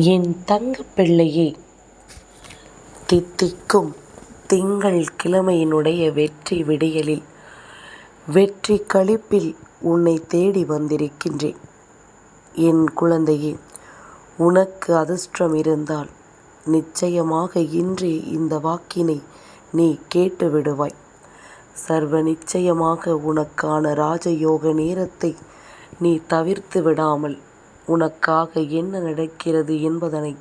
என் தங்க பிள்ளையே தித்திக்கும் திங்கள் கிழமையினுடைய வெற்றி விடியலில் வெற்றி களிப்பில் உன்னை தேடி வந்திருக்கின்றேன். என் குழந்தையே உனக்கு அதிர்ஷ்டம் இருந்தால் நிச்சயமாக இன்றே இந்த வாக்கினை நீ கேட்டு விடுவாய். சர்வ நிச்சயமாக உனக்கான ராஜயோக நேரத்தை நீ தவிர்த்து விடாமல் உனக்காக என்ன நடக்கிறது என்பதனை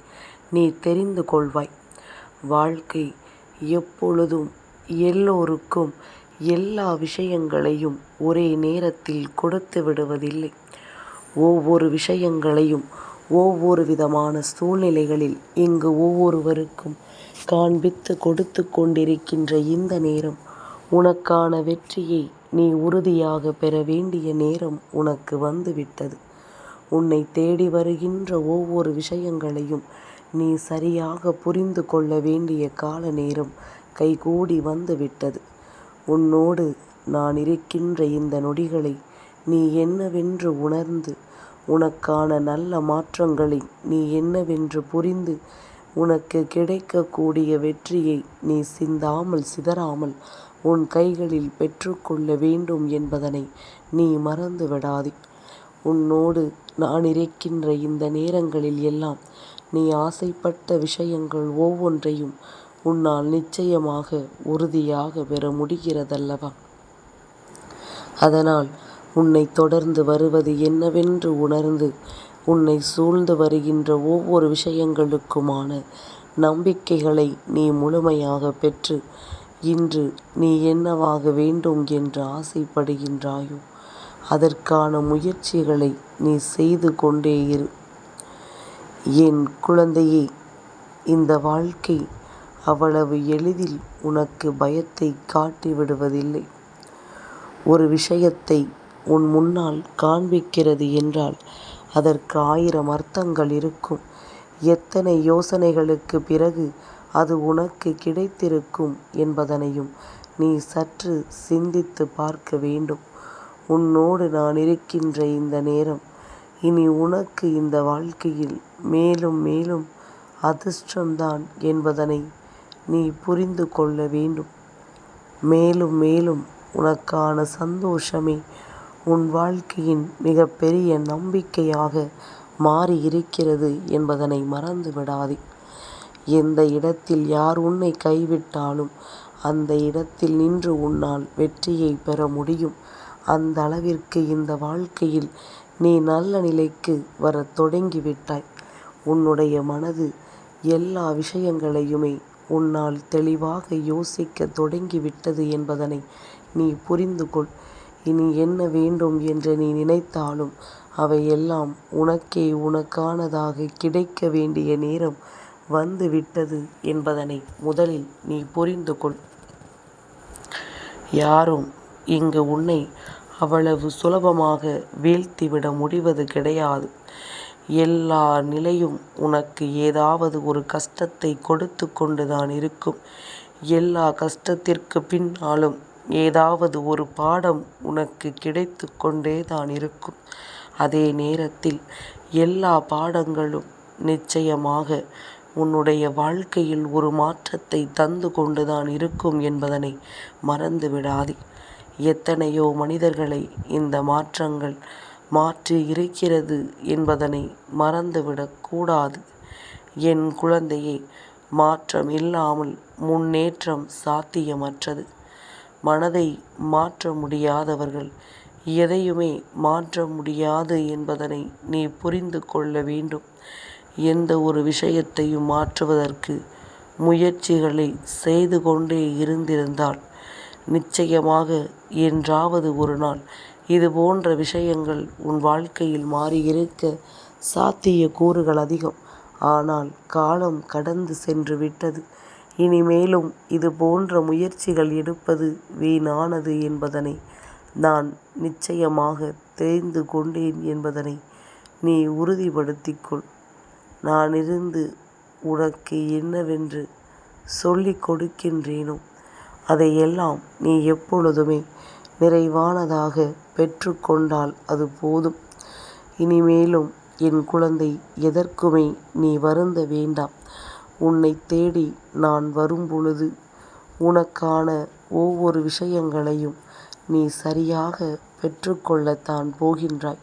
நீ தெரிந்து கொள்வாய். வாழ்க்கை எப்பொழுதும் எல்லோருக்கும் எல்லா விஷயங்களையும் ஒரே நேரத்தில் கொடுத்து விடுவதில்லை. ஒவ்வொரு விஷயங்களையும் ஒவ்வொரு விதமான சூழ்நிலைகளில் இங்கு ஒவ்வொருவருக்கும் காண்பித்து கொடுத்து கொண்டிருக்கின்ற இந்த நேரம் உனக்கான வெற்றியை நீ உறுதியாக பெற வேண்டிய நேரம் உனக்கு வந்துவிட்டது. உன்னை தேடி வருகின்ற ஒவ்வொரு விஷயங்களையும் நீ சரியாக புரிந்து கொள்ள வேண்டிய கால நேரம் கைகூடி வந்துவிட்டது. உன்னோடு நான் இருக்கின்ற இந்த நொடிகளை நீ என்னவென்று உணர்ந்து உனக்கான நல்ல மாற்றங்களை நீ என்னவென்று புரிந்து உனக்கு கிடைக்கக்கூடிய வெற்றியை நீ சிந்தாமல் சிதறாமல் உன் கைகளில் பெற்றுக்கொள்ள வேண்டும் என்பதனை நீ மறந்து விடாதே உன்னோடு நான் இருக்கின்ற இந்த நேரங்களில் எல்லாம் நீ ஆசைப்பட்ட விஷயங்கள் ஒவ்வொன்றையும் உன்னால் நிச்சயமாக உறுதியாக பெற முடிகிறதல்லவா? அதனால் உன்னை தொடர்ந்து வருவது என்னவென்று உணர்ந்து உன்னை சூழ்ந்து வருகின்ற ஒவ்வொரு விஷயங்களுக்குமான நம்பிக்கைகளை நீ முழுமையாக பெற்று இன்று நீ என்னவாக வேண்டும் என்று ஆசைப்படுகின்றாயோ அதற்கான முயற்சிகளை நீ செய்து கொண்டே இரு. என் குழந்தையே இந்த வாழ்க்கை அவ்வளவு எளிதில் உனக்கு பயத்தை காட்டி விடுவதில்லை ஒரு விஷயத்தை உன் முன்னால் காண்பிக்கிறது என்றால் அதற்கு ஆயிரம் அர்த்தங்கள் இருக்கும். எத்தனை யோசனைகளுக்கு பிறகு அது உனக்கு கிடைத்திருக்கும் என்பதனையும் நீ சற்று சிந்தித்து பார்க்க வேண்டும். உன்னோடு நான் இருக்கின்ற இந்த நேரம். இனி உனக்கு இந்த வாழ்க்கையில் மேலும் மேலும் அதிர்ஷ்டம்தான் என்பதனை நீ புரிந்து கொள்ள வேண்டும். மேலும் மேலும் உனக்கான சந்தோஷமே உன் வாழ்க்கையின் மிகப்பெரிய நம்பிக்கையாக மாறி இருக்கிறது என்பதனை மறந்து விடாதே எந்த இடத்தில் யார் உன்னை கைவிட்டாலும் அந்த இடத்தில் நின்று உன்னால் வெற்றியை பெற முடியும். அந்த அளவிற்கு இந்த வாழ்க்கையில் நீ நல்ல நிலைக்கு வரத் தொடங்கிவிட்டாய். உன்னுடைய மனது எல்லா விஷயங்களையுமே உன்னால் தெளிவாக யோசிக்க தொடங்கிவிட்டது என்பதனை நீ புரிந்து கொள் இனி என்ன வேண்டும் என்று நீ நினைத்தாலும் அவையெல்லாம் உனக்கே உனக்கானதாக கிடைக்க வேண்டிய நேரம் வந்துவிட்டது என்பதனை முதலில் நீ புரிந்து கொள் யாரும் இங்கு உன்னை அவ்வளவு சுலபமாக வீழ்த்திவிட முடிவது கிடையாது. எல்லா நிலையும் உனக்கு ஏதாவது ஒரு கஷ்டத்தை கொடுத்து கொண்டுதான் இருக்கும். எல்லா கஷ்டத்திற்கு பின்னாலும் ஏதாவது ஒரு பாடம் உனக்கு கிடைத்து கொண்டே தான் இருக்கும். அதே நேரத்தில் எல்லா பாடங்களும் நிச்சயமாக உன்னுடைய வாழ்க்கையில் ஒரு மாற்றத்தை தந்து கொண்டுதான் இருக்கும் என்பதனை மறந்து விடாதே எத்தனையோ மனிதர்களை இந்த மாற்றங்கள் மாற்றி இருக்கிறது என்பதனை மறந்துவிடக் கூடாது. என் குழந்தையே மாற்றம் இல்லாமல் முன்னேற்றம் சாத்தியமற்றது. மனதை மாற்ற முடியாதவர்கள் எதையுமே மாற்ற முடியாது என்பதனை நீ புரிந்து கொள்ள வேண்டும். எந்த ஒரு விஷயத்தையும் மாற்றுவதற்கு முயற்சிகளை செய்து கொண்டே இருந்திருந்தால் நிச்சயமாக என்றாவது ஒரு நாள் இது போன்ற விஷயங்கள் உன் வாழ்க்கையில் மாறியிருக்க சாத்திய கூறுகள் அதிகம். ஆனால் காலம் கடந்து சென்று விட்டது. இனிமேலும் இது போன்ற முயற்சிகள் எடுப்பது வீணானது என்பதனை நான் நிச்சயமாக தெரிந்து கொண்டேன் என்பதனை நீ உறுதிப்படுத்திக்கொள். நான் இருந்து உனக்கு என்னவென்று சொல்லிக் கொடுக்கின்றேனோ? அதையெல்லாம் நீ எப்பொழுதுமே நிறைவானதாக பெற்றுக்கொண்டால் அது போதும் இனிமேலும் என் குழந்தை எதற்குமே நீ வருந்த வேண்டாம். உன்னைத் தேடி நான் வரும்பொழுது உனக்கான ஒவ்வொரு விஷயங்களையும் நீ சரியாக பெற்றுக்கொள்ளத்தான் போகின்றாய்.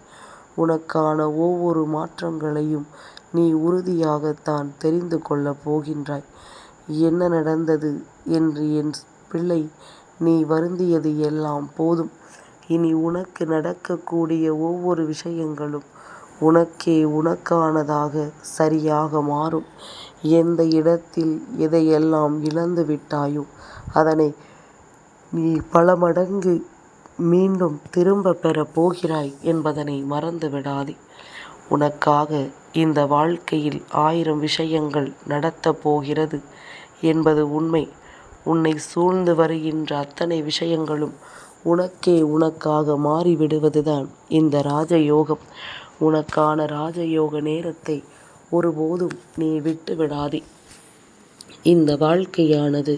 உனக்கான ஒவ்வொரு மாற்றங்களையும் நீ உறுதியாகத்தான் தெரிந்து கொள்ளப் போகின்றாய். என்ன நடந்தது என்று என் பிள்ளை நீ வருந்தியது எல்லாம் போதும். இனி உனக்கு நடக்கக்கூடிய ஒவ்வொரு விஷயங்களும் உனக்கே உனக்கானதாக சரியாக மாறும். எந்த இடத்தில் எதையெல்லாம் இழந்து விட்டாயோ அதனை நீ பல மடங்கு மீண்டும் திரும்பப் பெறப் போகிறாய் என்பதனை மறந்து விடாதே. உனக்காக இந்த வாழ்க்கையில் ஆயிரம் விஷயங்கள் நடத்தப் போகிறது என்பது உண்மை. உன்னை சூழ்ந்து வருகின்ற அத்தனை விஷயங்களும் உனக்கே உனக்காக மாறிவிடுவதுதான் இந்த ராஜயோகம். உனக்கான ராஜயோக நேரத்தை ஒருபோதும் நீ விட்டு விடாதே. இந்த வாழ்க்கையானது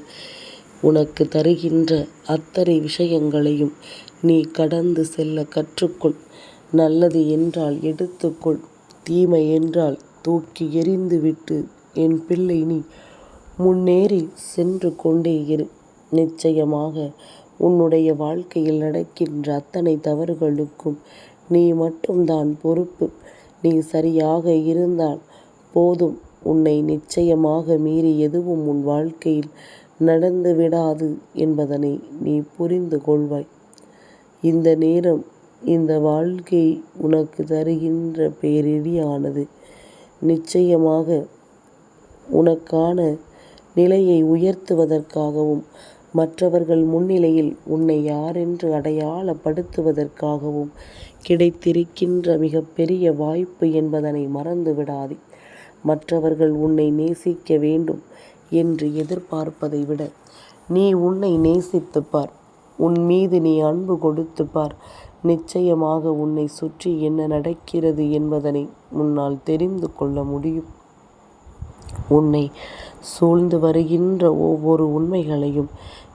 உனக்கு தருகின்ற அத்தனை விஷயங்களையும் நீ கடந்து செல்ல கற்றுக்கொள். நல்லது என்றால் எடுத்துக்கொள் தீமை என்றால் தூக்கி எறிந்து விட்டு என் பிள்ளை நீ முன்னேறி சென்று கொண்டே இரு. நிச்சயமாக உன்னுடைய வாழ்க்கையில் நடக்கின்ற அத்தனை தவறுகளுக்கும் நீ மட்டும்தான் பொறுப்பு. நீ சரியாக இருந்தால் போதும் உன்னை நிச்சயமாக மீறி எதுவும் உன் வாழ்க்கையில் நடந்து விடாது என்பதனை நீ புரிந்து கொள்வாய். இந்த நேரம் இந்த வாழ்க்கை உனக்கு தருகின்ற பேரிடியானது நிச்சயமாக உனக்கான நிலையை உயர்த்துவதற்காகவும் மற்றவர்கள் முன்னிலையில் உன்னை யாரென்று அடையாளப்படுத்துவதற்காகவும் கிடைத்திருக்கின்ற மிகப்பெரிய வாய்ப்பு என்பதனை மறந்து விடாதே. மற்றவர்கள் உன்னை நேசிக்க வேண்டும் என்று எதிர்பார்ப்பதை விட நீ உன்னை நேசித்துப் பார். உன் மீது நீ அன்பு கொடுத்து பார். நிச்சயமாக உன்னை சுற்றி என்ன நடக்கிறது என்பதனை உன்னால் தெரிந்து கொள்ள முடியும். உன்னை சூழ்ந்து வருகின்ற ஒவ்வொரு உண்மைகளையும்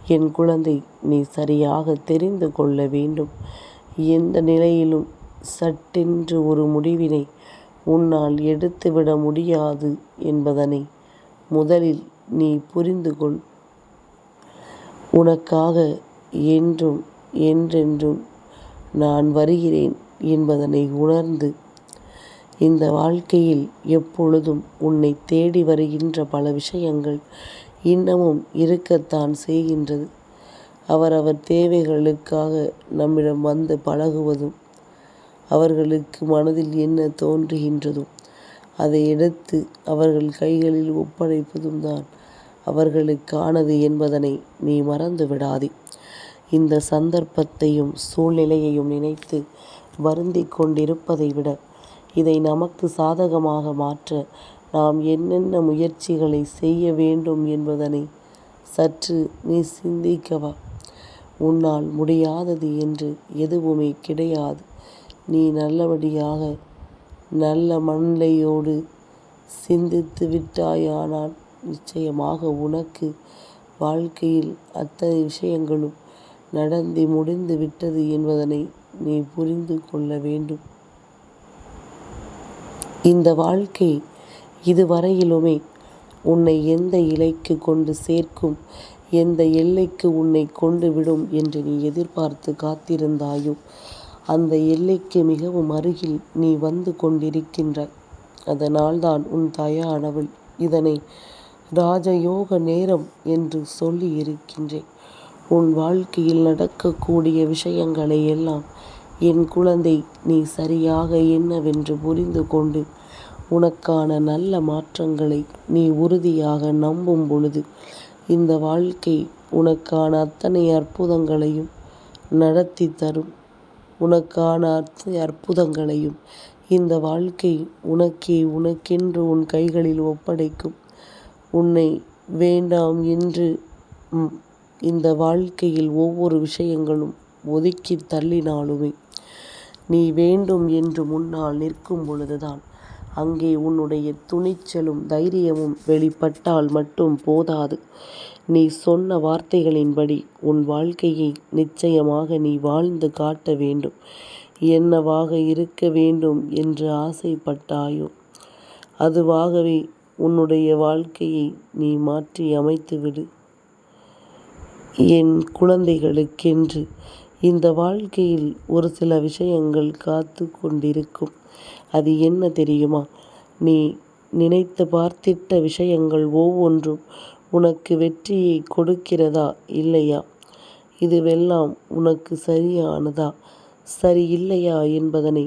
என் குழந்தை நீ சரியாக தெரிந்து கொள்ள வேண்டும். எந்த நிலையிலும் சட்டென்று ஒரு முடிவினை உன்னால் எடுத்துவிட முடியாது என்பதனை முதலில் நீ புரிந்து கொள். உனக்காக என்றும் என்றென்றும் நான் வருகிறேன் என்பதனை உணர்ந்து இந்த வாழ்க்கையில் எப்பொழுதும் உன்னை தேடி வருகின்ற பல விஷயங்கள் இன்னமும் இருக்கத்தான் செய்கின்றது. அவரவர் தேவைகளுக்காக நம்மிடம் வந்து பழகுவதும் அவர்களுக்கு மனதில் என்ன தோன்றுகின்றதும் அதை எடுத்து அவர்கள் கைகளில் ஒப்படைப்பதும் தான் அவர்களுக்கானது என்பதனை நீ மறந்து விடாதே. இந்த சந்தர்ப்பத்தையும் சூழ்நிலையையும் நினைத்து வருந்திக் கொண்டிருப்பதை விட இதை நமக்கு சாதகமாக மாற்ற நாம் என்னென்ன முயற்சிகளை செய்ய வேண்டும் என்பதனை சற்று நீ சிந்திக்கவா உன்னால் முடியாதது என்று எதுவுமே கிடையாது. நீ நல்லபடியாக நல்ல மனநிலையோடு சிந்தித்து விட்டாயானால் நிச்சயமாக உனக்கு வாழ்க்கையில் அத்தனை விஷயங்களும் நடந்து முடிந்து விட்டது என்பதனை நீ புரிந்து கொள்ள வேண்டும். இந்த வாழ்க்கை இதுவரையிலுமே உன்னை எந்த இலைக்கு கொண்டு சேர்க்கும் எந்த எல்லைக்கு உன்னை கொண்டு விடும் என்று நீ எதிர்பார்த்து காத்திருந்தாயோ அந்த எல்லைக்கு மிகவும் அருகில் நீ வந்து கொண்டிருக்கின்றாய். அதனால்தான் உன் தயானவள் இதனை ராஜயோக நேரம் என்று சொல்லியிருக்கின்றேன். உன் வாழ்க்கையில் நடக்கக்கூடிய விஷயங்களை எல்லாம் என் குழந்தை நீ சரியாக என்னவென்று புரிந்து கொண்டு உனக்கான நல்ல மாற்றங்களை நீ உறுதியாக நம்பும் பொழுது இந்த வாழ்க்கை உனக்கான அத்தனை அற்புதங்களையும் நடத்தித் தரும். உனக்கான அத்தனை அற்புதங்களையும் இந்த வாழ்க்கை உனக்கே உனக்கென்று உன் கைகளில் ஒப்படைக்கும். உன்னை வேண்டாம் என்று இந்த வாழ்க்கையில் ஒவ்வொரு விஷயங்களும் ஒதுக்கித் தள்ளினாலுமே நீ வேண்டும் என்று முன்னால் நிற்கும் பொழுதுதான் அங்கே உன்னுடைய துணிச்சலும் தைரியமும் வெளிப்பட்டால் மட்டும் போதாது. நீ சொன்ன வார்த்தைகளின்படி உன் வாழ்க்கையை நிச்சயமாக நீ வாழ்ந்து காட்ட வேண்டும். என்னவாக இருக்க வேண்டும் என்று ஆசைப்பட்டாயோ அதுவாகவே உன்னுடைய வாழ்க்கையை நீ மாற்றி அமைத்துவிடு என் குழந்தைகளுக்கென்று இந்த வாழ்க்கையில் ஒரு சில விஷயங்கள் காத்து கொண்டிருக்கும். அது என்ன தெரியுமா? நீ நினைத்து பார்த்திட்ட விஷயங்கள் ஒவ்வொன்றும் உனக்கு வெற்றியை கொடுக்கிறதா இல்லையா? இதுவெல்லாம் உனக்கு சரியானதா? சரியில்லையா என்பதனை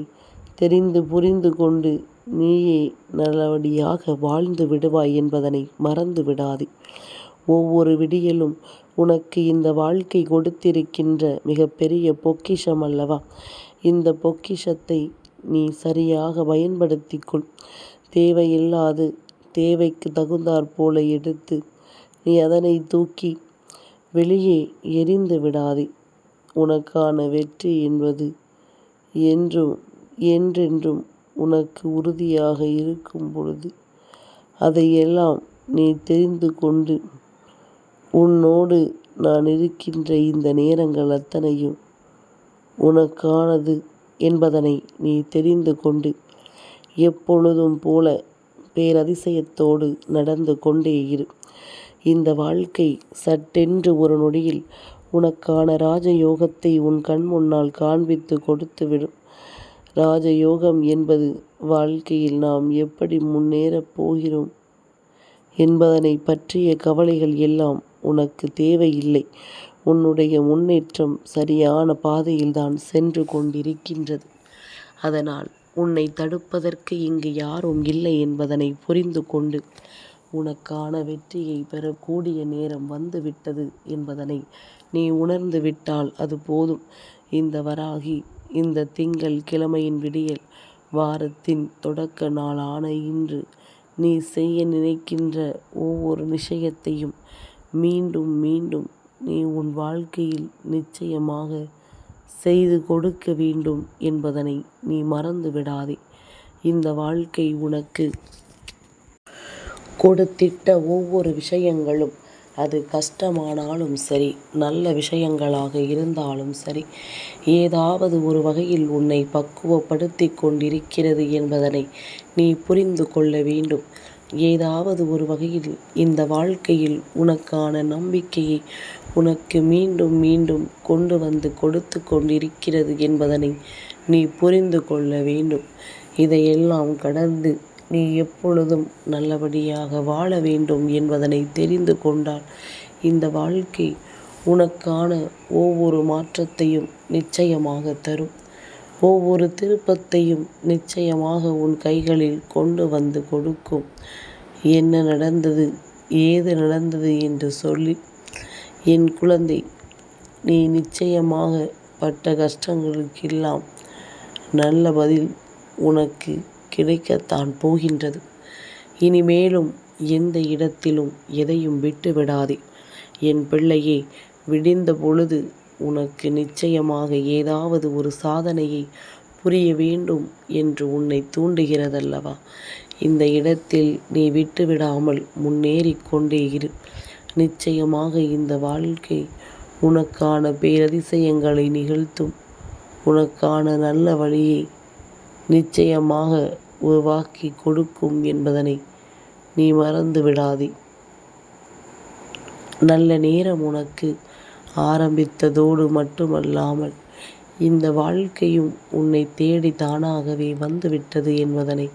தெரிந்து புரிந்து கொண்டு நீயே நல்லபடியாக வாழ்ந்து விடுவாய் என்பதனை மறந்து விடாதே. ஒவ்வொரு விடியலும் உனக்கு இந்த வாழ்க்கை கொடுத்திருக்கின்ற மிகப்பெரிய பொக்கிஷம் அல்லவா இந்த பொக்கிஷத்தை நீ சரியாக பயன்படுத்திக்கொள். தேவையில்லாது தேவைக்கு தகுந்தாற் போல எடுத்து நீ அதனை தூக்கி வெளியே எரிந்து விடாதே. உனக்கான வெற்றி என்பது என்றும் என்றென்றும் உனக்கு உறுதியாக இருக்கும் பொழுது அதையெல்லாம் நீ தெரிந்து கொண்டு உன்னோடு நான் இருக்கின்ற இந்த நேரங்கள் அத்தனையும் உனக்கானது என்பதனை நீ தெரிந்து கொண்டு எப்பொழுதும் போல பேரதிசயத்தோடு நடந்து கொண்டே இரு. இந்த வாழ்க்கை சட்டென்று ஒரு நொடியில் உனக்கான ராஜயோகத்தை உன் கண் முன்னால் காண்பித்து கொடுத்துவிடும். ராஜயோகம் என்பது வாழ்க்கையில் நாம் எப்படி முன்னேறப் போகிறோம் என்பதனை பற்றிய கவலைகள் எல்லாம் உனக்கு தேவையில்லை. உன்னுடைய முன்னேற்றம் சரியான பாதையில்தான் சென்று கொண்டிருக்கின்றது. அதனால் உன்னை தடுப்பதற்கு இங்கு யாரும் இல்லை என்பதனை புரிந்து கொண்டு உனக்கான வெற்றியை பெறக்கூடிய நேரம் வந்துவிட்டது என்பதனை நீ உணர்ந்து விட்டால் அது போதும். இந்த வராகி இந்த திங்கள் கிழமையின் விடியல் வாரத்தின் தொடக்க நாளான இன்று நீ செய்ய நினைக்கின்ற ஒவ்வொரு விஷயத்தையும் மீண்டும் மீண்டும் நீ உன் வாழ்க்கையில் நிச்சயமாக செய்து கொடுக்க வேண்டும் என்பதனை நீ மறந்து விடாதே. இந்த வாழ்க்கை உனக்கு கொடுத்திட்ட ஒவ்வொரு விஷயங்களும் அது கஷ்டமானாலும் சரி நல்ல விஷயங்களாக இருந்தாலும் சரி ஏதாவது ஒரு வகையில் உன்னை பக்குவப்படுத்தி கொண்டிருக்கிறது என்பதனை நீ புரிந்து கொள்ள வேண்டும். ஏதாவது ஒரு வகையில் இந்த வாழ்க்கையில் உனக்கான நம்பிக்கையை உனக்கு மீண்டும் மீண்டும் கொண்டு வந்து கொடுத்து கொண்டிருக்கிறது என்பதனை நீ புரிந்து கொள்ள வேண்டும். இதையெல்லாம் கடந்து நீ எப்பொழுதும் நல்லபடியாக வாழ வேண்டும் என்பதனை தெரிந்து கொண்டால் இந்த வாழ்க்கை உனக்கான ஒவ்வொரு மாற்றத்தையும் நிச்சயமாக தரும். ஒவ்வொரு திருப்பத்தையும் நிச்சயமாக உன் கைகளில் கொண்டு வந்து கொடுக்கும். என்ன நடந்தது? ஏது நடந்தது என்று சொல்லி. என் குழந்தை நீ நிச்சயமாக பட்ட கஷ்டங்களுக்கெல்லாம் நல்ல பதில் உனக்கு கிடைக்கத்தான் போகின்றது. இனிமேலும் எந்த இடத்திலும் எதையும் விட்டு விடாதே என் பிள்ளையே விடிந்த பொழுது உனக்கு நிச்சயமாக ஏதாவது ஒரு சாதனையை புரிய வேண்டும் என்று உன்னை தூண்டுகிறதல்லவா? இந்த இடத்தில் நீ விட்டுவிடாமல் முன்னேறி கொண்டே இரு. நிச்சயமாக இந்த வாழ்க்கை உனக்கான பேரதிசயங்களை நிகழ்த்தும். உனக்கான நல்ல வழியை நிச்சயமாக உருவாக்கி கொடுக்கும் என்பதனை நீ மறந்து விடாதே நல்ல நேரம் உனக்கு ஆரம்பித்ததோடு மட்டுமல்லாமல் இந்த வாழ்க்கையும் உன்னை தேடி தானாகவே வந்துவிட்டது என்பதனை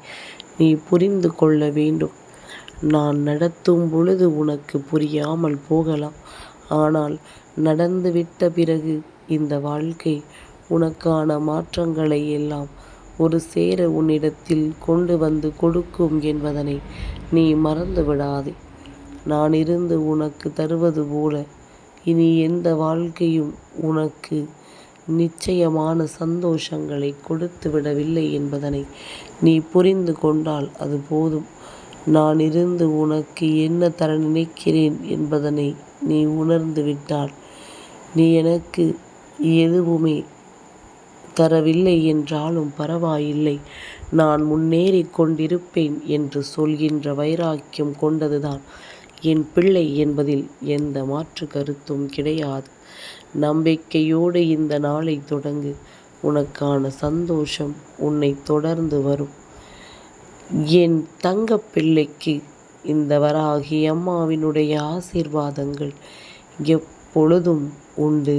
நீ புரிந்து கொள்ள வேண்டும். நான் நடத்தும் பொழுது உனக்கு புரியாமல் போகலாம். ஆனால் நடந்துவிட்ட பிறகு இந்த வாழ்க்கை உனக்கான மாற்றங்களை எல்லாம் ஒரு சேர உன்னிடத்தில் கொண்டு வந்து கொடுக்கும் என்பதனை நீ மறந்து விடாதே நான் இருந்து உனக்கு தருவது போல இனி எந்த வாழ்க்கையும் உனக்கு நிச்சயமான சந்தோஷங்களை கொடுத்து விடவில்லை என்பதனை நீ புரிந்து கொண்டால் அது போதும். நான் இருந்து உனக்கு என்ன தர நினைக்கிறேன் என்பதனை நீ உணர்ந்து விட்டால் நீ எனக்கு எதுவுமே தரவில்லை என்றாலும் பரவாயில்லை. நான் முன்னேறி கொண்டிருப்பேன் என்று சொல்கின்ற வைராக்கியம் கொண்டதுதான். என் பிள்ளை என்பதில் எந்த மாற்று கருத்தும் கிடையாது. நம்பிக்கையோடு இந்த நாளை தொடங்கு. உனக்கான சந்தோஷம் உன்னை தொடர்ந்து வரும். என் தங்க பிள்ளைக்கு இந்த வராகி அம்மாவினுடைய ஆசீர்வாதங்கள் எப்பொழுதும் உண்டு.